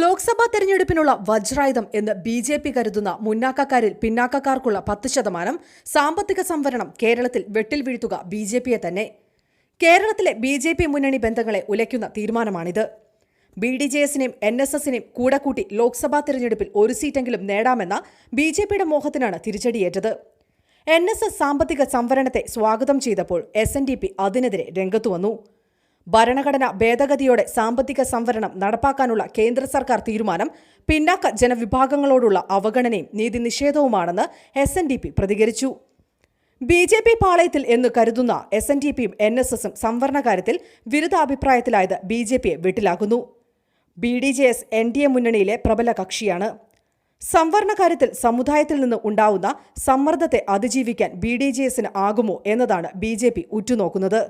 ലോക്സഭാ തെരഞ്ഞെടുപ്പിനുള്ള വജ്രായുധം എന്ന് B J P കരുതുന്ന മുന്നാക്കക്കാരിൽ പിന്നാക്കക്കാർക്കുള്ള പത്ത് ശതമാനം സാമ്പത്തിക സംവരണം കേരളത്തിൽ വെട്ടിൽ വീഴ്ത്തുക ബി ജെ പിയെ തന്നെ. കേരളത്തിലെ ബി ജെ പി മുന്നണി ബന്ധങ്ങളെ ഉലയ്ക്കുന്ന തീരുമാനമാണിത്. ബി ഡി ജെ എസിനെയും എൻ എസ് എസിനെയും കൂടെ കൂട്ടി ലോക്സഭാ തെരഞ്ഞെടുപ്പിൽ ഒരു സീറ്റെങ്കിലും നേടാമെന്ന ബി ജെ പിയുടെ മോഹത്തിനാണ് തിരിച്ചടിയേറ്റത്. എൻ എസ് എസ് സാമ്പത്തിക സംവരണത്തെ സ്വാഗതം ചെയ്തപ്പോൾ എസ് എൻ ഡി പി അതിനെതിരെ രംഗത്തു വന്നു. ഭരണഘടന ഭേദഗതിയോടെ സാമ്പത്തിക സംവരണം നടപ്പാക്കാനുള്ള കേന്ദ്ര സർക്കാർ തീരുമാനം പിന്നാക്ക ജനവിഭാഗങ്ങളോടുള്ള അവഗണനയും നീതി നിഷേധവുമാണെന്ന് എസ് എൻ ഡി പി പ്രതികരിച്ചു. ബി ജെ പി പാളയത്തിൽ എന്ന് കരുതുന്ന എസ് എൻ ഡി പിയും എൻ എസ് എസും സംവരണ കാര്യത്തിൽ വിരുദ്ധാഭിപ്രായത്തിലായത് ബി ജെ പിയെ വീട്ടിലാകുന്നു B D J S N D A മുന്നണിയിലെ പ്രബല കക്ഷിയാണ്. സംവരണ കാര്യത്തിൽ സമുദായത്തിൽ നിന്ന് ഉണ്ടാവുന്ന സമ്മർദ്ദത്തെ അതിജീവിക്കാൻ ബി ഡി ജെ എസിന് ആകുമോ എന്നതാണ് ബി ജെ പി ഉറ്റുനോക്കുന്നത്.